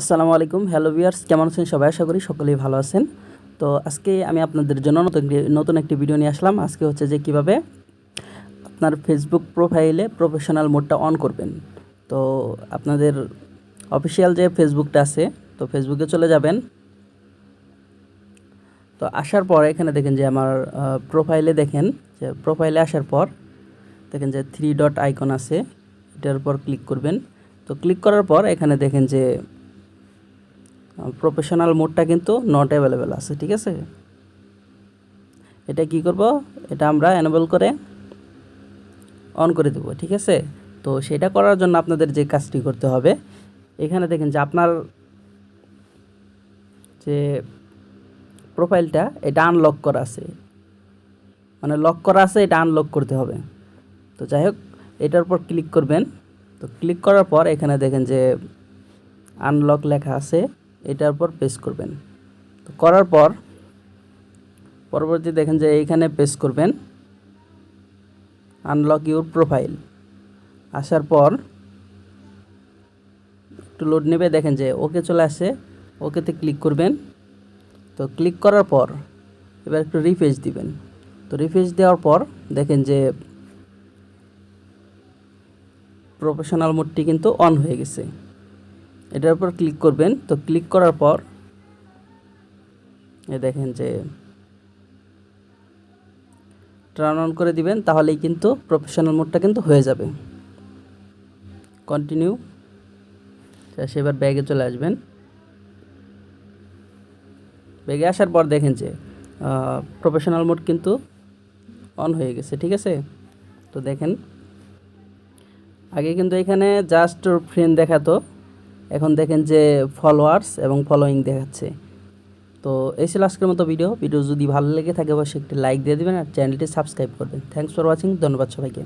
আসসালামু আলাইকুম। Hello viewers কেমন আছেন সবাই? আশা করি সকলেই ভালো আছেন। তো আজকে আমি আপনাদের জন্য নতুন নতুন একটি ভিডিও নিয়ে আসলাম। আজকে হচ্ছে যে কীভাবে আপনার ফেসবুক প্রোফাইলে প্রফেশনাল মোডটা অন করবেন। তো আপনাদের অফিসিয়াল যে ফেসবুকটা আছে, তো ফেসবুকে চলে যাবেন। তো আসার পর এখানে দেখেন যে আমার প্রোফাইলে দেখেন যে প্রোফাইলে আসার পর দেখেন যে থ্রি ডট আইকন আছে। এটার উপর ক্লিক করবেন। তো ক্লিক করার পর এখানে দেখেন যে প্রফেশনাল মোডটা কিন্তু নট অ্যাভেলেবেল আছে, ঠিক আছে? এটা কি করব? এটা আমরা এনেবল করে অন করে দেবো, ঠিক আছে? তো সেটা করার জন্য আপনাদের যে কাজটি করতে হবে, এখানে দেখেন যে আপনার যে প্রোফাইলটা এটা আনলক করা আছে। মানে লক করা আছে, এটা আনলক করতে হবে। তো যাই হোক, এটার উপর ক্লিক করবেন। তো ক্লিক করার পর এখানে দেখেন যে আনলক লেখা আছে। এটার পর পেস্ট করবেন। তো করার পর পরবর্তী দেখেন যে এইখানে পেস্ট করবেন। আনলক ইউর প্রোফাইল আসার পর একটু লোড নেবে, দেখেন যে ওকে চলে আসে ওকেতে ক্লিক করবেন। তো ক্লিক করার পর এবার একটু রিফ্রেশ দিবেন। তো রিফ্রেশ দেওয়ার পর দেখেন যে প্রফেশনাল মোডটি কিন্তু অন হয়ে গেছে। এটার উপর ক্লিক করবেন। তো ক্লিক করার পর, এ দেখেন যে টার্ন অন করে দিবেন, তাহলেই কিন্তু প্রফেশনাল মোডটা কিন্তু হয়ে যাবে। কন্টিনিউ সেবার ব্যাগে চলে আসবেন। ব্যাগে আসার পর দেখেন যে প্রফেশনাল মোড কিন্তু অন হয়ে গেছে, ঠিক আছে? তো দেখেন, আগে কিন্তু এখানে জাস্ট ফ্রেন্ড দেখাতো। এখন দেখেন যে ফলোয়ার্স এবং ফলোয়িং দেখাচ্ছে। তো এই ছিল আজকের মতো ভিডিও ভিডিও যদি ভালো লেগে থাকে, অবশ্যই একটি লাইক দিয়ে দেবেন আর চ্যানেলটি সাবস্ক্রাইব করবেন। থ্যাংকস ফর ওয়াচিং ধন্যবাদ সবাইকে।